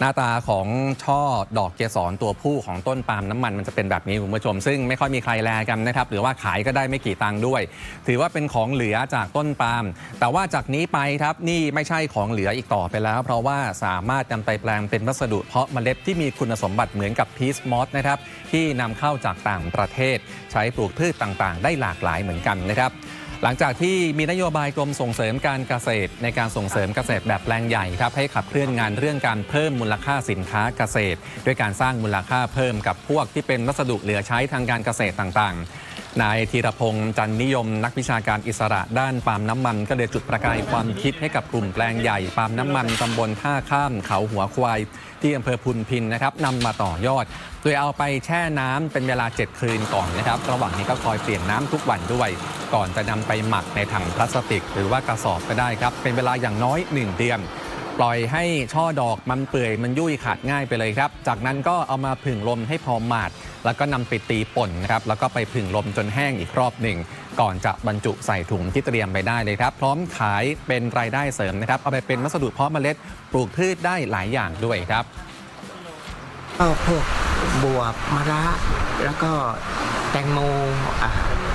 หน้าตาของช่อดอกเกสรตัวผู้ของต้นปาล์มน้ำมันมันจะเป็นแบบนี้คุณผู้ชม ซึ่งไม่ค่อยมีใครแลกันนะครับ หรือว่าขายก็ได้ไม่กี่ตังค์ด้วย ถือว่าเป็นของเหลือจากต้นปาล์มแต่ว่าจากนี้ไปครับนี่ไม่ใช่ของเหลืออีกต่อไปแล้ว เพราะว่าสามารถนำไปแปลงเป็นวัสดุเพาะเมล็ดที่มีคุณสมบัติเหมือนกับพีชมอสนะครับที่นำเข้าจากต่างประเทศ ใช้ปลูกพืชต่างๆ ได้หลากหลายเหมือนกันนะครับ หลังจากที่มีนโยบายกรมส่งเสริมการเกษตร ในการส่งเสริมเกษตรแบบแปลงใหญ่ครับให้ขับเคลื่อนงานเรื่องการเพิ่มมูลค่าสินค้าเกษตร ด้วยการสร้างมูลค่าเพิ่มกับพวกที่เป็นวัสดุเหลือใช้ทางการเกษตรต่างๆ นายธีรพงษ์จันนิยม นักวิชาการอิสระด้านปาล์มน้ำมัน ก็เลยจุดประกายความคิดให้กับกลุ่มแปลงใหญ่ปาล์มน้ำมันตำบลท่าข้ามเขาหัวควาย ที่อำเภอพุนพินนะครับนำมาต่อยอด โดยเอาไปแช่น้ำเป็นเวลา 7 คืนก่อนนะครับ ระหว่างนี้ก็คอยเปลี่ยนน้ำทุกวันด้วย ก่อนจะนำไปหมักในถังพลาสติก หรือว่ากระสอบก็ได้ครับเป็นเวลาอย่างน้อย 1 เดือน ปล่อยให้ช่อดอกมันเปื่อยมันยุ่ยขาดง่ายไปเลยครับ จากนั้นก็เอามาผึ่งลมให้พอหมาด แล้วก็นำไปตีป่นนะครับแล้วก็ไปผึ่งลมจนแห้งอีกรอบหนึ่ง ก่อนจะบรรจุใส่ถุงที่เตรียมไปได้เลยครับ พร้อมขายเป็นรายได้เสริมนะครับ เอาไปเป็นวัสดุเพาะเมล็ดปลูกพืชได้หลายอย่างด้วยครับก็พวกบวบมะระแล้วก็แตงโมอะ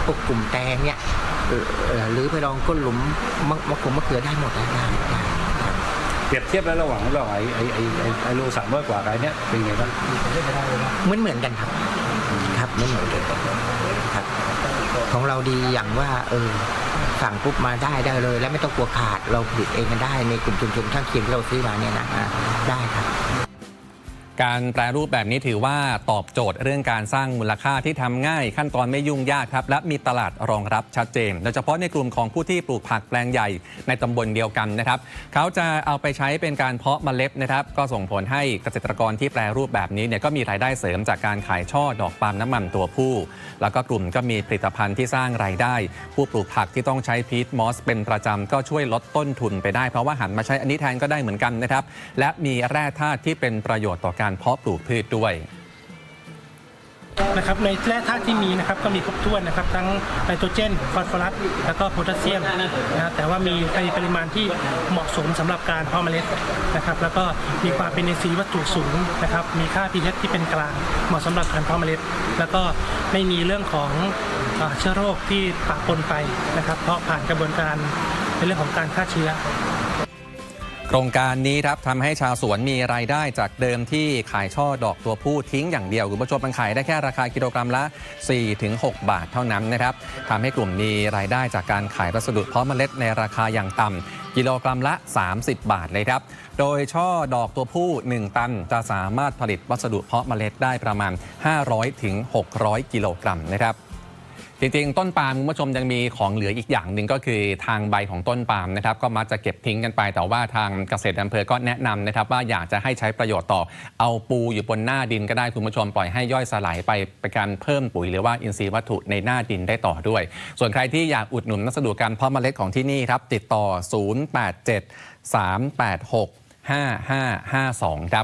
พวกกลุ่มแตงเนี่ยหรือไปลองก้นหลุมมะมะขมมะเขือได้หมดได้ได้ได้ เปรียบเทียบแล้วระหว่างระหว่างไอ้ไอ้ไอ้ไอ้ไอ้โลสามร้อยกว่ากับไอ้เนี้ยเป็นไงบ้างเหมือนเหมือนกันครับ ครับเหมือนเหมือนกันครับ ของเราดีอย่างว่า เออสั่งปุ๊บมาได้ได้เลย แล้วไม่ต้องกลัวขาดเราผลิตเองกันได้ในกลุ่มชุมชนข้างเคียงที่เราซื้อมาเนี่ยนะอะได้ครับ การแปรรูปแบบนี้ถือว่าตอบโจทย์เรื่องการสร้างมูลค่าที่ทำง่าย ขั้นตอนไม่ยุ่งยากครับ และมีตลาดรองรับชัดเจนโดยเฉพาะในกลุ่มของผู้ที่ปลูกผักแปลงใหญ่ในตำบลเดียวกันนะครับ เขาจะเอาไปใช้เป็นการเพาะเมล็ดนะครับ ก็ส่งผลให้เกษตรกรที่แปรรูปแบบนี้เนี่ยก็มีรายได้เสริมจากการขายช่อดอกปาล์มน้ำมันตัวผู้ แล้วก็กลุ่มก็มีผลิตภัณฑ์ที่สร้างรายได้ ผู้ปลูกผักที่ต้องใช้พีทมอสเป็นประจำก็ช่วยลดต้นทุนไปได้เพราะว่าหันมาใช้อันนี้แทนก็ได้เหมือนกันนะครับและมีแร่ธาตุที่เป็นประโยชน์ต่อการเพาะปลูกพืชด้วยนะครับในแร่ธาตุที่มีนะครับก็มีครบถ้วนนะครับทั้งไนโตรเจนฟอสฟอรัสแล้วก็โพแทสเซียมนะแต่ว่ามีในปริมาณที่เหมาะสมสำหรับการเพาะเมล็ดนะครับแล้วก็มีความเป็นอินทรีวัตถุสูงนะครับมีค่า pH ที่เป็นกลางเหมาะสำหรับการเพาะเมล็ด แล้วก็ไม่มีเรื่องของเชื้อโรคที่ปะปนไปนะครับเพราะผ่านกระบวนการในเรื่องของการฆ่าเชื้อ ครงการนี้ครับทำให้ชาวสวนมีรายได้จากเดิมที่ขายช่อดอกตัวผู้ทิ้งอย่างเดียวคุณผู้ชมมันขายได้แค่ราคากิโลกรัมละ 4-6 บาทเท่านั้นนะครับทำให้กลุ่มมีรายได้จากการขายวัสดุเพาะเมล็ดในราคาอย่างต่ำกิโลกรัมละ 30 บาทเลยครับ โดยช่อดอกตัวผู้ 1 ตันจะสามารถผลิตวัสดุเพาะเมล็ดได้ประมาณ 500-600 กิโลกรัมนะครับ จริงๆ ต้นปาล์มคุณผู้ชมยังมีของเหลืออีกอย่างหนึ่งก็คือทางใบของต้นปาล์มนะครับก็มักจะเก็บทิ้งกันไป แต่ว่าทางเกษตรอำเภอก็แนะนำนะครับว่าอยากจะให้ใช้ประโยชน์ต่อ เอาปูอยู่บนหน้าดินก็ได้คุณผู้ชมปล่อยให้ย่อยสลายไปเป็นการเพิ่มปุ๋ยหรือว่าอินทรีย์วัตถุในหน้าดินได้ต่อด้วย ส่วนใครที่อยากอุดหนุนวัสดุการเพาะเมล็ดของที่นี่ครับติดต่อ 087 386 5552 ครับ